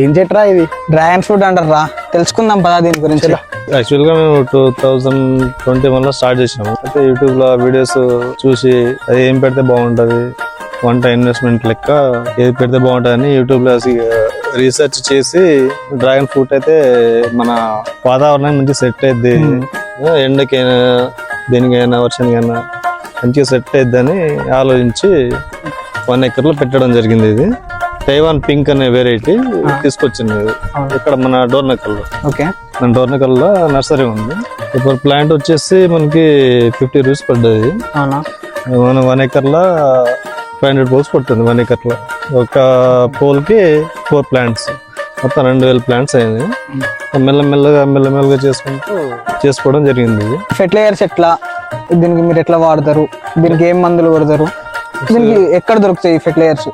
ఏం చెట్రా ఇది? Dragon fruit అంటారా? తెలుసుకుందాం పదా దీని గురించి. యాక్చువల్గా మేము టూ థౌజండ్ ట్వంటీ వన్లో స్టార్ట్ చేసినాము. అయితే యూట్యూబ్లో వీడియోస్ చూసి అది ఏం పెడితే బాగుంటది వంట ఇన్వెస్ట్మెంట్ లెక్క ఏది పెడితే బాగుంటదని యూట్యూబ్లో రీసెర్చ్ చేసి డ్రాగన్ ఫ్రూట్ అయితే మన వాతావరణం మంచి సెట్ అయింది ఎండకైనా దేనికైనా వర్షానికైనా మంచిగా సెట్ అయిద్దని ఆలోచించి వన్ ఎకర్లో పెట్టడం జరిగింది ఇది. తైవాన్ పింక్ అనే వెరైటీ తీసుకొచ్చింది. ఇక్కడ మన డోర్నకల్లో ఓకే. మన డోర్నకల్లో నర్సరీ ఉంది. ఇప్పుడు ప్లాంట్ వచ్చేసి మనకి ఫిఫ్టీ రూపీస్ పడ్డది. మన వన్ ఎకర్లో ఫైవ్ హండ్రెడ్ పోల్స్ పడుతుంది వన్ ఎకర్లో ఒక పోల్కి ఫోర్ ప్లాంట్స్ మొత్తం రెండు వేల ప్లాంట్స్ అయింది మెల్లమెల్లగా మెల్లమెల్లగా చేసుకుంటూ చేసుకోవడం జరిగింది. ఫెర్టిలైజర్స్ ఎట్లా దీనికి మీరు ఎట్లా వాడతారు? దీనికి ఏం మందులు కొడతారు దీనికి ఎక్కడ దొరుకుతాయి ఫెర్టిలైజర్స్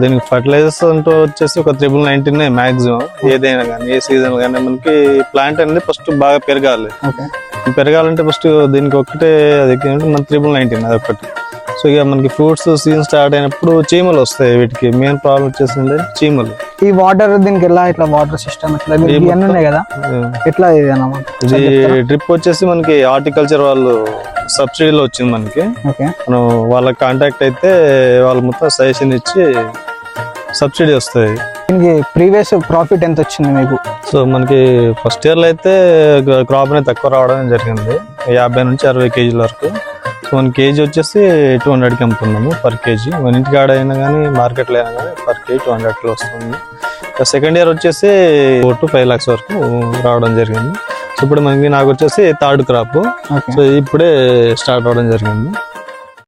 దీనికి ఫర్టిలైజర్స్ అంటూ వచ్చేసి ఒక త్రిబుల్ నైన్టీన్ మాక్సిమం ఏదైనా కానీ ఏ సీజన్ కానీ మనకి ప్లాంట్ అనేది ఫస్ట్ బాగా పెరగాలి. పెరగాలంటే ఫస్ట్ దీనికి ఒకటే అది మన త్రిబుల్ నైన్టీన్ అది ఒకటి సో ఇక మనకి ఫ్రూట్స్ సీజన్ స్టార్ట్ అయినప్పుడు చీమలు వస్తాయి వీటికి. మెయిన్ ప్రాబ్లం వచ్చేసి ఏంటంటే చీమలు. ఈ వాటర్ దీనికి ఎలా ఇట్లా వాటర్ సిస్టమ్ ఇట్లా ఉన్నాయి కదా? ఎట్లా ఇది డ్రిప్ వచ్చేసి మనకి హార్టికల్చర్ వాళ్ళు సబ్సిడీలో వచ్చింది మనకి. ఓకే. మనం వాళ్ళకి కాంటాక్ట్ అయితే వాళ్ళు మొత్తం సజెషన్ ఇచ్చి సబ్సిడీ వస్తాయి దీనికి ప్రీవియస్ ప్రాఫిట్ ఎంత వచ్చింది మీకు? సో మనకి ఫస్ట్ ఇయర్లో అయితే క్రాప్ అనేది తక్కువ రావడం జరిగింది. యాభై నుంచి అరవై కేజీల వరకు. So one K G two హండ్రెడ్కి అమ్ముతున్నాము పర్ కేజీ. మన ఇంటికాడ అయినా కానీ మార్కెట్లో అయినా కానీ పర్ కేజీ టూ హండ్రెడ్లో వస్తుంది. సెకండ్ ఇయర్ వచ్చేసి ఫోర్ టు ఫైవ్ లాక్స్ వరకు రావడం జరిగింది. ఇప్పుడు మనకి నాకు వచ్చేసి థర్డ్ క్రాప్. సో ఇప్పుడే స్టార్ట్ అవడం జరిగింది.